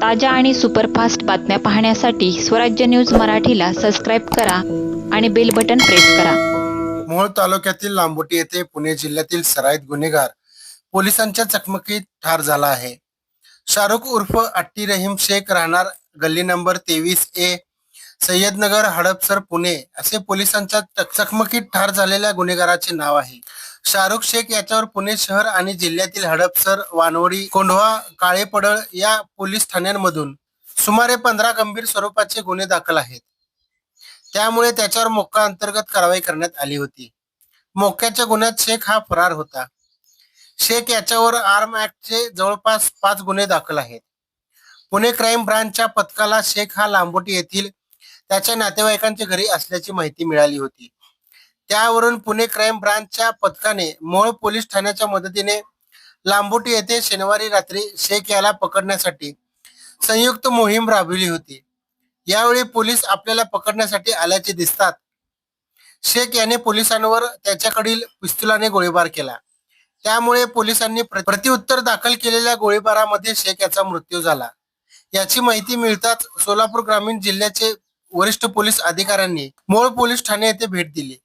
ताज्या आणि सुपरफास्ट बातम्या पाहण्यासाठी स्वराज्य न्यूज मराठीला सबस्क्राईब करा आणि बेल बटन प्रेस करा. मोहोळ तालुक्यातील लांबोटी येथे पुणे जिल्ह्यातील सराईत गुन्हेगार पोलिसांच्या चकमकीत ठार झाला आहे. शाहरुख उर्फ अट्टी रहीम शेख राहणार गल्ली नंबर तेवीस ए सय्यदनगर हडपसर पुणे असे पोलिसांच्या चकमकीत ठार झालेल्या गुन्हेगाराचे नाव आहे. शाहरुख शेख याच्यावर पुणे शहर आणि जिल्ह्यातील हडपसर वानवडी कोंढवा काळेपडळ या पोलीस ठाण्यांमधून सुमारे पंधरा गंभीर स्वरूपाचे गुन्हे दाखल आहेत. त्यामुळे त्याच्यावर मोक्का अंतर्गत कारवाई करण्यात आली होती. मोक्याच्या गुन्ह्यात शेख हा फरार होता. शेख याच्यावर आर्म ऍक्टचे जवळपास पाच गुन्हे दाखल आहेत. पुणे क्राईम ब्रांचच्या पथकाला शेख हा लांबोटी येथील त्याच्या नातेवाईकांच्या घरी असल्याची माहिती मिळाली होती. त्यावरून पुणे क्राईम ब्रांचच्या पथकाने मोहोळ पोलीस ठाण्याच्या मदतीने लांबोटी येथे शनिवारी रात्री शेख याला पकडण्यासाठी संयुक्त मोहीम राबविली होती. यावेळी पोलीस आपल्याला पकडण्यासाठी आल्याचे दिसतात. शेख याने पोलिसांवर त्याच्याकडील पिस्तुलाने गोळीबार केला. त्यामुळे पोलिसांनी प्रतिउत्तर दाखल केलेल्या गोळीबारामध्ये शेख याचा मृत्यू झाला. याची माहिती मिळताच सोलापूर ग्रामीण जिल्ह्याचे वरिष्ठ पोलीस अधिकाऱ्यांनी मोळ पोलीस ठाणे येथे भेट दिली.